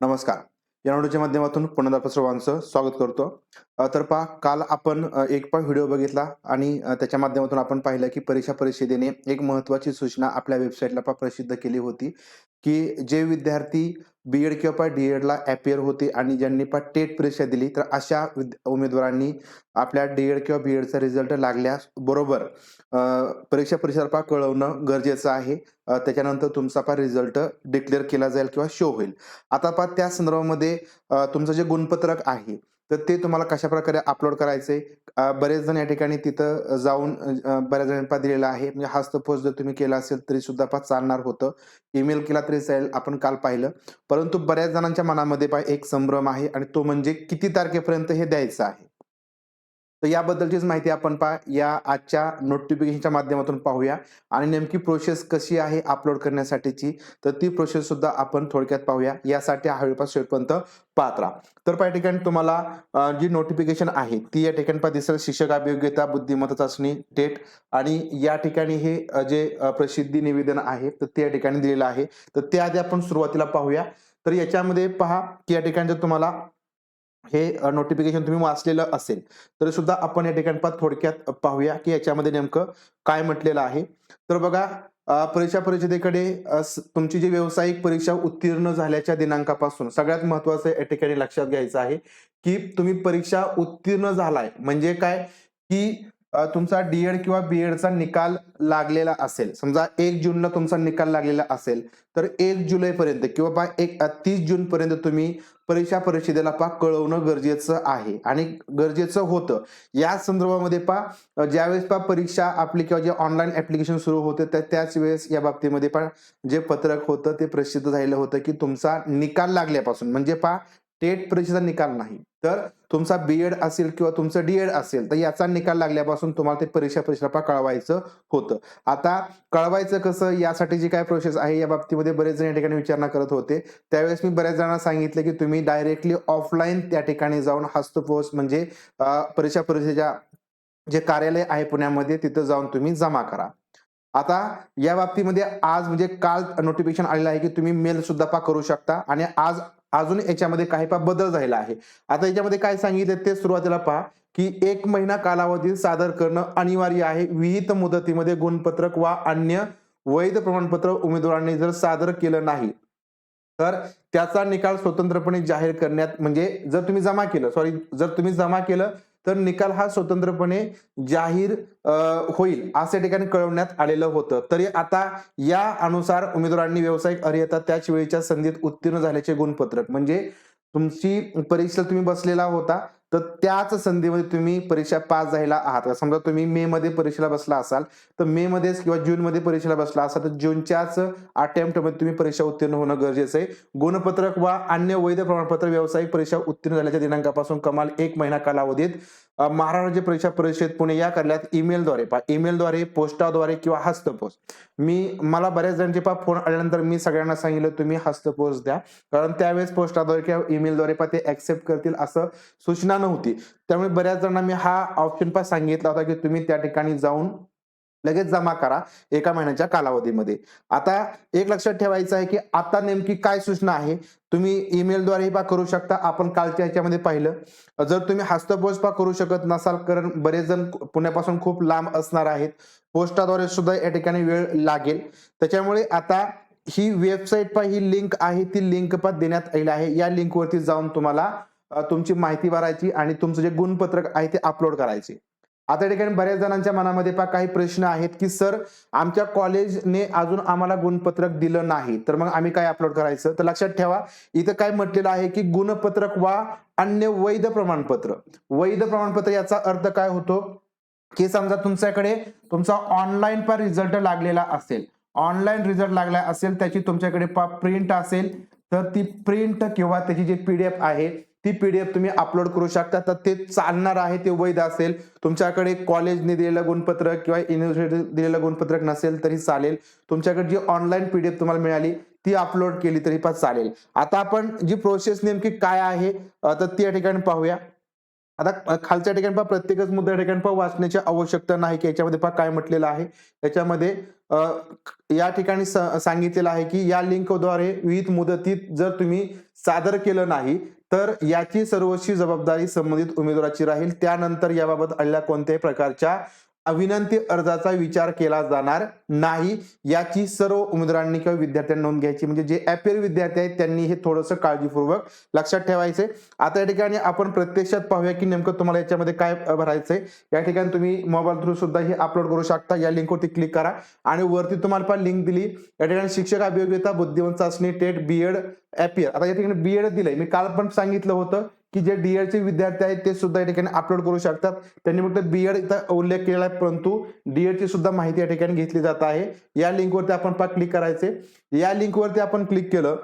नमस्कार. या व्हिडिओच्या माध्यमातून पुन्हा सर्वांचं स्वागत करतो. तर पहा काल आपण एक पण व्हिडिओ बघितला आणि त्याच्या माध्यमातून आपण पाहिलं की परीक्षा परिषदेने एक महत्वाची सूचना आपल्या वेबसाईटला पहा प्रसिद्ध केली होती की जे विद्यार्थी बी एड किंवा पा डी एडला ॲपियर होते आणि ज्यांनी पा टेट परीक्षा दिली तर अशा विद- उमेदवारांनी आपल्या डी एड किंवा बी एडचा रिझल्ट लागल्यास बरोबर परीक्षा परिषद पा कळवणं गरजेचं आहे. त्याच्यानंतर तुमचा पा रिझल्ट डिक्लेअर केला जाईल किंवा शो होईल. आता पहा त्या संदर्भामध्ये तुमचं जे गुणपत्रक आहे तर ते तुम्हाला कशा प्रकारे अपलोड करायचे बरेच जण या ठिकाणी तिथं जाऊन बऱ्याच जणांना दिलेला दिलेलं आहे. म्हणजे हस्तपोस्ट जर तुम्ही केला असेल तरी सुद्धा पहा चालणार होतं. ईमेल केला तरी चालेल आपण काल पाहिलं. परंतु बऱ्याच जणांच्या मनामध्ये पाय एक संभ्रम आहे आणि तो म्हणजे किती तारखेपर्यंत हे द्यायचं आहे? तर याबद्दलचीच माहिती आपण पहा. या आजच्या नोटिफिकेशनच्या माध्यमातून पाहूया. आणि नेमकी प्रोसेस कशी आहे अपलोड करण्यासाठीची? तर ती प्रोसेस सुद्धा आपण थोडक्यात पाहूया. यासाठी हा वेळपास शेवटपर्यंत पाहत राहा. तर पहा या ठिकाणी तुम्हाला जी नोटिफिकेशन आहे ती या ठिकाणी पहा दिसेल. शिक्षक अभियोग्यता बुद्धिमत्ता चाचणी टेट आणि या ठिकाणी हे जे प्रसिद्धी निवेदन आहे तर ते या ठिकाणी दिलेलं आहे. तर त्याआधी आधी आपण सुरुवातीला पाहूया. तर याच्यामध्ये पहा की या ठिकाणी जर तुम्हाला हे नोटिफिकेशन तुम्ही वाचलेलं असेल तरी सुद्धा आपण या ठिकाणी थोडक्यात पाहूया की याच्यामध्ये नेमकं काय म्हटलेलं आहे. तर बघा परीक्षा परिषदेकडे तुमची जी व्यावसायिक परीक्षा उत्तीर्ण झाल्याच्या दिनांकापासून सगळ्यात महत्वाचं या ठिकाणी लक्षात घ्यायचं आहे की तुम्ही परीक्षा उत्तीर्ण झालाय. म्हणजे काय? की तुमचा डीएड किंवा बीएडचा निकाल लागलेला असेल समजा एक जूनला तुमचा निकाल लागलेला असेल तर एक जुलैपर्यंत किंवा बा एक तीस जून पर्यंत तुम्ही परीक्षा परिषदेला पा कळवणं गरजेचं आहे. आणि गरजेचं होतं. या संदर्भामध्ये पा ज्यावेळेस पा परीक्षा आपली किंवा जे ऑनलाईन ऍप्लिकेशन सुरू होते त्या त्याच वेळेस या बाबतीमध्ये पा जे पत्रक होतं ते प्रसिद्ध झालेलं होतं की तुमचा निकाल लागल्यापासून म्हणजे पा टेट परीक्षेचा निकाल नाही. तर तुमचा बीएड असेल किंवा तुमचं डीएड असेल तर याचा निकाल लागल्यापासून तुम्हाला ते परीक्षा परिश्रपा कळवायचं होतं. आता कळवायचं कसं? यासाठी जी काय प्रोसेस आहे या बाबतीमध्ये बरेच जण या ठिकाणी विचारणा करत होते. त्यावेळेस मी बऱ्याच जणांना सांगितलं की तुम्ही डायरेक्टली ऑफलाईन त्या ठिकाणी जाऊन हस्तपोस्ट म्हणजे परीक्षा परिषदेच्या जे कार्यालय आहे पुण्यामध्ये तिथं जाऊन तुम्ही जमा करा. आता या बाबतीमध्ये आज म्हणजे काल नोटिफिकेशन आलेलं आहे की तुम्ही मेल सुद्धा पा करू शकता आणि आज अजून याच्यामध्ये काही पा बदल झालेला आहे. आता याच्यामध्ये काय सांगितले ते सुरुवातीला पहा की एक महिना कालावधीत सादर करणं अनिवार्य आहे. विहित मुदतीमध्ये गुणपत्रक वा अन्य वैध प्रमाणपत्र उमेदवारांनी जर सादर केलं नाही तर त्याचा निकाल स्वतंत्रपणे जाहीर करण्यात म्हणजे जर तुम्ही जमा केलं सॉरी जर तुम्ही जमा केलं तर निकाल हा स्वतंत्रपणे जाहीर होईल असे ठिकाणी कळवण्यात आलेलं होतं. तरी आता या अनुसार उमेदवारांनी व्यावसायिक अर्हता त्याच वेळेच्या संधीत उत्तीर्ण झाल्याचे गुणपत्रक. म्हणजे तुमची परीक्षा तुम्ही बसलेला होता. तर त्याच संधीमध्ये तुम्ही परीक्षा पास झालेला आहात समजा तुम्ही मे मध्ये परीक्षेला बसला असाल तर मे मध्येच किंवा जून मध्ये परीक्षेला बसला असाल तर जूनच्याच अटेम्प्टमध्ये तुम्ही परीक्षा उत्तीर्ण होणं गरजेचं आहे. गुणपत्रक वा अन्य वैध प्रमाणपत्र व्यावसायिक परीक्षा उत्तीर्ण झाल्याच्या दिनांकापासून कमाल एक महिना कालावधीत महाराष्ट्र राज्य परीक्षा परिषद पुणे या कार्यालयात ईमेलद्वारे पा ईमेलद्वारे पोस्टाद्वारे किंवा हस्तपोस्ट. मी मला बऱ्याच जणांचे पा फोन आल्यानंतर मी सगळ्यांना सांगितलं तुम्ही हस्तपोस्ट द्या. कारण त्यावेळेस पोस्टाद्वारे किंवा ईमेलद्वारे पा ते ऍक्सेप्ट करतील असं सूचना नव्हती. त्यामुळे बऱ्याच जणांना मी हा ऑप्शन पण सांगितला होता की तुम्ही त्या ठिकाणी जाऊन लगेच जमा करा एका महिन्याच्या कालावधीमध्ये. आता एक लक्षात ठेवायचं आहे की आता नेमकी काय सूचना आहे? तुम्ही ईमेलद्वारे पा करू शकता. आपण कालच्या याच्यामध्ये पाहिलं. जर तुम्ही हस्तपोस्ट पा करू शकत नसाल कारण बरेच जण पुण्यापासून खूप लांब असणार आहेत. पोस्टाद्वारे सुद्धा या ठिकाणी वेळ लागेल. त्याच्यामुळे आता ही वेबसाईट पा ही लिंक आहे ती लिंक पा देण्यात आलेली आहे. या लिंकवरती जाऊन तुम्हाला तुमची माहिती भरायची आणि तुमचं जे गुणपत्रक आहे ते अपलोड करायचे. आता ठिकाणी बऱ्याच जणांच्या मनामध्ये पा काही प्रश्न आहेत की सर आमच्या कॉलेजने अजून आम्हाला गुणपत्रक दिलं नाही तर मग आम्ही काय अपलोड करायचं? तर लक्षात ठेवा इथं काय म्हटलेलं आहे की गुणपत्रक वा अन्य वैध प्रमाणपत्र. वैध प्रमाणपत्र याचा अर्थ काय होतो? की समजा तुमच्याकडे तुमचा ऑनलाईन पण रिझल्ट लागलेला असेल. ऑनलाईन रिझल्ट लागला असेल त्याची तुमच्याकडे पा प्रिंट असेल तर ती प्रिंट किंवा त्याची जी पीडीएफ आहे ती पीडीएफ तुम्ही अपलोड करू शकता. तर ते चालणार आहे ते वैध असेल. तुमच्याकडे कॉलेजने दिलेलं गुणपत्रक किंवा युनिव्हर्सिटी दिलेलं गुणपत्रक नसेल तरी चालेल. तुमच्याकडे जी ऑनलाईन पीडीएफ तुम्हाला मिळाली ती अपलोड केली तरी पण चालेल. आता आपण जी प्रोसेस नेमकी काय आहे तर ती या ठिकाणी पाहूया. आता खालच्या ठिकाणी पहा प्रत्येकच मुद्दा ठिकाणी पहा वाचण्याची आवश्यकता नाही की याच्यामध्ये पहा काय म्हटलेलं आहे. याच्यामध्ये या ठिकाणी स- सांगितलेलं आहे की या लिंकद्वारे विविध मुदतीत जर तुम्ही सादर केलं नाही तर याची सर्वस्वी जबाबदारी संबंधित उमेदवाराची राहील. त्यानंतर याबाबत आलेल्या कोणत्याही प्रकारच्या विनंती अर्जाचा विचार केला जाणार नाही याची सर्व उमेदवारांनी किंवा विद्यार्थ्यांनी नोंद घ्यायची. म्हणजे जे अपेर विद्यार्थी आहेत त्यांनी हे थोडंसं काळजीपूर्वक लक्षात ठेवायचे. आता या ठिकाणी आपण प्रत्यक्षात पाहूया की नेमकं तुम्हाला याच्यामध्ये काय भरायचंय या ठिकाणी तुम्ही मोबाईल थ्रू सुद्धा हे अपलोड करू शकता. या लिंकवरती क्लिक करा आणि वरती तुम्हाला पण लिंक दिली. या ठिकाणी शिक्षक अभियोग्यता बुद्धिवंत चाचणी टेट बीएड अपियर आता या ठिकाणी बीएड दिलंय. मी काल पण सांगितलं होतं की जे डीएड चे विद्यार्थी आहेत ते सुद्धा या ठिकाणी अपलोड करू शकतात. त्यांनी फक्त बीएड इथं उल्लेख केलेला आहे परंतु डीएड ची सुद्धा माहिती या ठिकाणी घेतली जात आहे. या लिंकवरती आपण पा क्लिक करायचे. या लिंकवरती आपण क्लिक केलं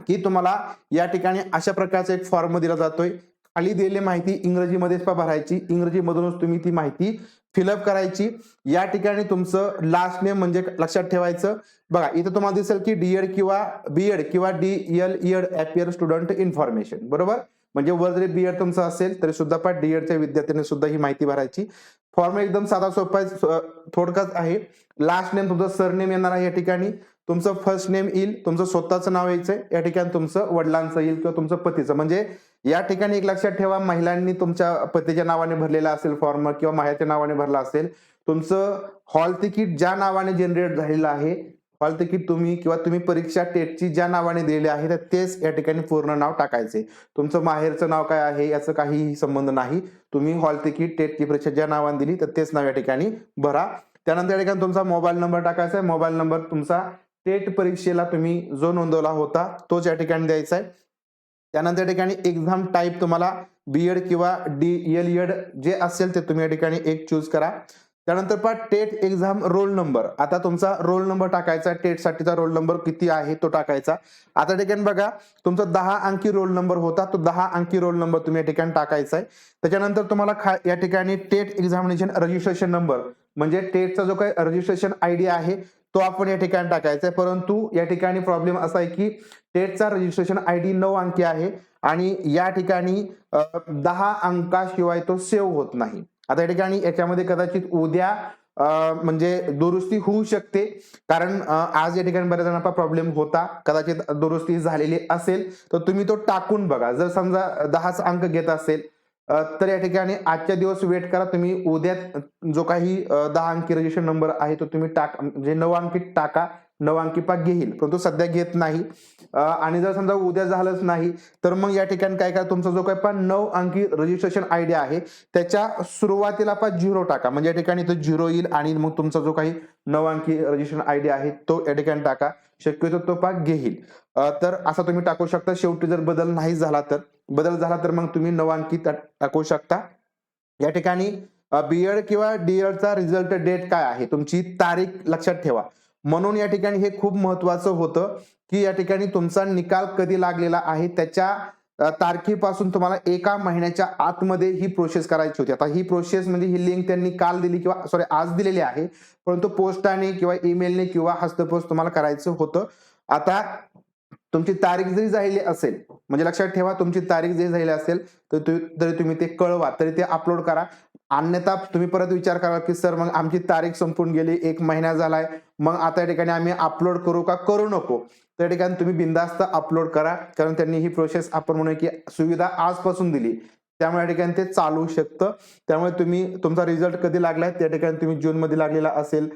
की तुम्हाला या ठिकाणी अशा प्रकारचा एक फॉर्म दिला जातोय. खाली दिलेली माहिती इंग्रजीमध्येच पा भरायची. इंग्रजीमधूनच तुम्ही ती माहिती फिलअप करायची. या ठिकाणी तुमचं लास्ट नेम म्हणजे लक्षात ठेवायचं. बघा इथं तुम्हाला दिसेल की डीएड किंवा बीएड किंवा D L Ed appear student information बरोबर? म्हणजे वर जरी बीएड तुमचं असेल तरी सुद्धा पण डीएडच्या विद्यार्थ्यांनी सुद्धा ही माहिती भरायची. फॉर्म एकदम साधा सोपा आहे आहे. लास्ट नेम तुमचं सरनेम येणार आहे या ठिकाणी. तुमचं फर्स्ट नेम येईल तुमचं स्वतःचं नाव यायचं या ठिकाणी तुमचं वडिलांचं येईल किंवा तुमचं पतीचं. म्हणजे या ठिकाणी एक लक्षात ठेवा महिलांनी तुमच्या पतीच्या नावाने भरलेला असेल फॉर्म किंवा मायाच्या नावाने भरला असेल तुमचं हॉल तिकीट ज्या नावाने जनरेट झालेलं आहे हॉल तिकीट तुम्ही किंवा तुम्ही परीक्षा टेटची ज्या नावाने दिलेली आहे तर तेच या ठिकाणी पूर्ण नाव टाकायचे. तुमचं माहेरचं नाव काय आहे याचं काहीही संबंध नाही. तुम्ही हॉल तिकीट टेटची परीक्षा ज्या नावाने दिली तर तेच नाव या ठिकाणी भरा. त्यानंतर या ठिकाणी तुमचा मोबाईल नंबर टाकायचा आहे. मोबाईल नंबर तुमचा टेट परीक्षेला तुम्ही जो नोंदवला होता तोच या ठिकाणी द्यायचा आहे. त्यानंतर या ठिकाणी एक्झाम टाईप तुम्हाला बी एड किंवा डी एल एड जे असेल ते तुम्ही या ठिकाणी एक चूज करा. त्यानंतर पहा टेट एक्झाम रोल नंबर. आता तुमचा रोल नंबर टाकायचा टेट साठीचा रोल नंबर किती आहे तो टाकायचा. आता या ठिकाणी बघा तुमचा दहा अंकी रोल नंबर होता तो दहा अंकी रोल नंबर तुम्ही या ठिकाणी टाकायचा आहे त्याच्यानंतर तुम्हाला खा या ठिकाणी टेट एक्झामिनेशन रजिस्ट्रेशन नंबर म्हणजे टेटचा जो काही रजिस्ट्रेशन आय डी आहे तो आपण या ठिकाणी टाकायचा आहे परंतु या ठिकाणी प्रॉब्लेम असा आहे की टेटचा रजिस्ट्रेशन आय डी नऊ अंकी आहे आणि या ठिकाणी दहा अंकाशिवाय तो सेव्ह होत नाही. आता या ठिकाणी याच्यामध्ये कदाचित उद्या म्हणजे दुरुस्ती होऊ शकते. कारण आज या ठिकाणी बऱ्याच जणांना प्रॉब्लेम होता. कदाचित दुरुस्ती झालेली असेल तर तुम्ही तो टाकून बघा. जर समजा दहाच अंक घेत असेल तर या ठिकाणी आजच्या दिवस वेट करा. तुम्ही उद्या जो काही दहा अंकी रजिस्ट्रेशन नंबर आहे तो तुम्ही टाक म्हणजे नऊ अंकी टाका. नऊ अंकी पाक घेईल. परंतु सध्या घेत नाही. आणि जर समजा उद्या झालंच नाही तर मग या ठिकाणी काय काय तुमचा जो काही पण नऊ अंकी रजिस्ट्रेशन आय डी आहे त्याच्या सुरुवातीला पण झिरो टाका. म्हणजे या ठिकाणी तो झिरो येईल आणि मग तुमचा जो काही नऊ अंकी रजिस्ट्रेशन आय डी आहे तो या ठिकाणी टाका. शक्यतो तो पाक घेईल. तर असा तुम्ही टाकू शकता. शेवटी जर बदल नाही झाला तर बदल झाला तर मग तुम्ही नऊ अंकी टाकू शकता. या ठिकाणी बीएड किंवा डीएडचा रिझल्ट डेट काय आहे तुमची तारीख लक्षात ठेवा. म्हणून या ठिकाणी हे खूप महत्वाचं होतं. की या ठिकाणी तुमचा निकाल कधी लागलेला आहे? त्याच्या तारखेपासून तुम्हाला एका महिन्याच्या आतमध्ये ही प्रोसेस करायची होती. आता ही प्रोसेस म्हणजे ही लिंक त्यांनी काल दिली किंवा सॉरी आज दिलेली आहे. परंतु पोस्टाने किंवा ईमेलने किंवा हस्तपोस्ट तुम्हाला करायचं होतं. आता तुमची तारीख जरी झालेली असेल म्हणजे लक्षात ठेवा तुमची तारीख जरी झालेली असेल तर तु- तरी तुम्ही ते कळवा तरी ते अपलोड करा. अन्यथा तुम्ही परत विचार करा की सर मग आमची तारीख संपून गेली एक महिना झालाय मग आता या ठिकाणी आम्ही अपलोड करू का? करू नको. त्या ठिकाणी तुम्ही बिंदास्त अपलोड करा कारण त्यांनी ही प्रोसेस आपण म्हणूया की सुविधा आजपासून दिली. त्यामुळे या ठिकाणी ते चालू शकतं. त्यामुळे तुम्ही तुमचा रिझल्ट कधी लागलाय त्या ठिकाणी तुम्ही जूनमध्ये लागलेला असेल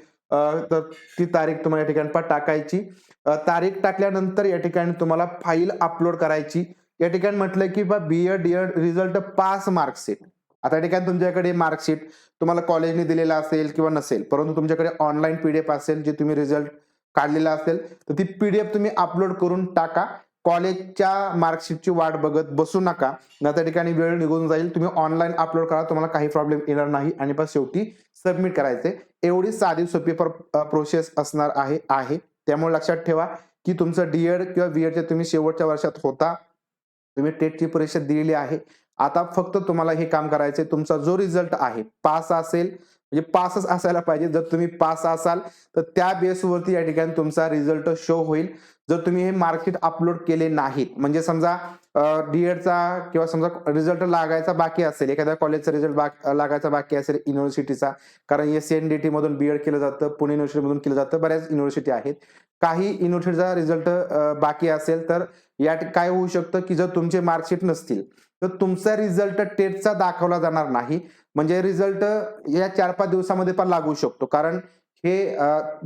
तर ती तारीख तुम्हाला या ठिकाणी पा टाकायची. तारीख टाकल्यानंतर या ठिकाणी तुम्हाला फाईल अपलोड करायची. या ठिकाणी म्हटलं की बा D D Ed result pass marksheet आता या ठिकाणी तुमच्याकडे मार्कशीट तुम्हाला कॉलेजने दिलेला असेल किंवा नसेल परंतु तुमच्याकडे ऑनलाईन पीडीएफ असेल जे तुम्ही रिझल्ट काढलेला असेल तर ती पीडीएफ तुम्ही अपलोड करून टाका. कॉलेजच्या मार्कशीटची वाट बघत बसू नका. ना त्या ठिकाणी वेळ निघून जाईल. तुम्ही ऑनलाईन अपलोड करा तुम्हाला काही प्रॉब्लेम येणार नाही आणि बस शेवटी सबमिट करायचे. एवढी साधी सोपी प्रोसेस असणार आहे आहे. त्यामुळे लक्षात ठेवा की तुमचं डीएड किंवा बीएडच्या तुम्ही शेवटच्या वर्षात होता. तुम्ही टेटची परीक्षा दिलेली आहे. आता फक्त तुम्हाला हे काम करायचंय. तुमचा जो रिझल्ट आहे पास असेल म्हणजे पासच असायला पाहिजे जर तुम्ही पास असाल तर त्या बेसवरती या ठिकाणी तुमचा रिझल्ट शो होईल. जर तुम्ही हे मार्कशीट अपलोड केले नाहीत म्हणजे समजा डीएडचा किंवा समजा रिझल्ट लागायचा बाकी असेल एखाद्या कॉलेजचा रिझल्ट लागायचा बाकी असेल युनिव्हर्सिटीचा कारण एस एन डी टी मधून बीएड केलं जातं पुणे युनिव्हर्सिटीमधून केलं जातं बऱ्याच युनिव्हर्सिटी आहेत. काही युनिव्हर्सिटीचा रिझल्ट बाकी असेल तर या काय होऊ शकतं की जर तुमचे मार्कशीट नसतील तर तुमचा रिझल्ट टेटचा दाखवला जाणार नाही. म्हणजे रिझल्ट या चार पाच दिवसामध्ये पण लागू शकतो. कारण हे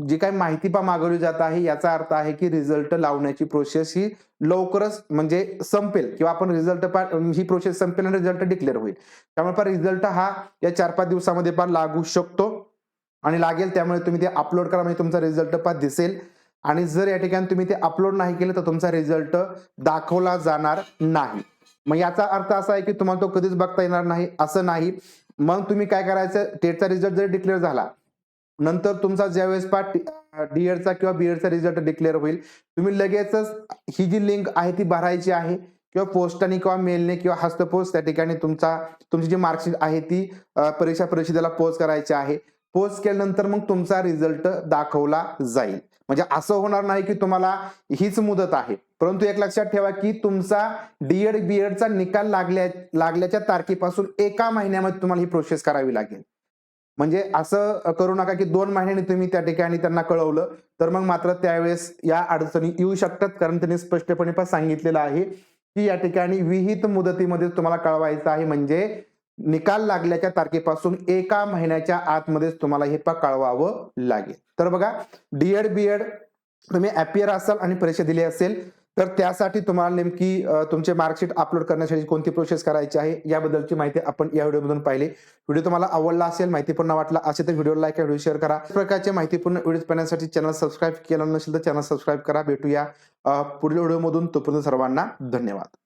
जी काही माहिती पण मागवली जात आहे याचा अर्थ आहे की रिझल्ट लावण्याची प्रोसेस ही लवकरच म्हणजे संपेल किंवा आपण रिझल्ट ही प्रोसेस संपेल आणि रिझल्ट डिक्लेअर होईल. त्यामुळे पण रिझल्ट हा या चार पाच दिवसामध्ये पण लागू शकतो आणि लागेल त्यामुळे तुम्ही ते अपलोड करा म्हणजे तुमचा रिझल्ट पण दिसेल. आणि जर या ठिकाणी तुम्ही ते अपलोड नाही केलं तर तुमचा रिझल्ट दाखवला जाणार नाही. मग याचा अर्थ असा आहे की तुम्हाला तो कधीच बघता येणार नाही असं नाही. मग तुम्ही काय करायचं टेटचा रिझल्ट जर डिक्लेअर झाला नंतर तुमचा ज्यावेळेस पाठ डीएडचा किंवा बीएडचा रिझल्ट डिक्लेअर होईल तुम्ही लगेचच ही जी लिंक आहे ती भरायची आहे किंवा पोस्टाने किंवा मेलने किंवा हस्तपोस्ट त्या ठिकाणी तुमचा तुमची जी मार्कशीट आहे ती परीक्षा परिषदेला पोस्ट करायची आहे. पोस्ट केल्यानंतर मग तुमचा रिझल्ट दाखवला जाईल. म्हणजे असं होणार नाही की तुम्हाला हीच मुदत आहे. परंतु एक लक्षात ठेवा की तुमचा डीएड बीएडचा निकाल लागल्या लागल्याच्या तारखेपासून एका महिन्यामध्ये तुम्हाला ही प्रोसेस करावी लागेल. म्हणजे असं करू नका की दोन महिन्यांनी तुम्ही त्या ठिकाणी त्यांना कळवलं तर मग मात्र त्यावेळेस या अडचणी येऊ शकतात कारण त्यांनी स्पष्टपणे पण सांगितलेलं आहे की या ठिकाणी विहित मुदतीमध्ये तुम्हाला कळवायचं आहे. म्हणजे निकाल लागल्याच्या तारखेपासून एका महिन्याच्या आतमध्येच तुम्हाला हे पा कळवावं लागेल. तर बघा डीएड बीएड तुम्ही अपियर असाल आणि परीक्षा दिली असेल तर त्यासाठी तुम्हाला नेमकी तुमचे मार्कशीट अपलोड करण्यासाठी कोणती प्रोसेस करायची आहे याबद्दलची माहिती आपण या व्हिडिओमधून पाहिली. व्हिडिओ तुम्हाला आवडला असेल माहितीपूर्ण वाटला असेल तर व्हिडिओ लाईक व्हिडिओ शेअर करा. प्रकारचे माहितीपूर्ण व्हिडिओ पाहण्यासाठी चॅनल सबस्क्राईब केलं नसेल तर चॅनल सबस्क्राईब करा. भेटूया पुढील व्हिडिओमधून. तोपर्यंत सर्वांना धन्यवाद.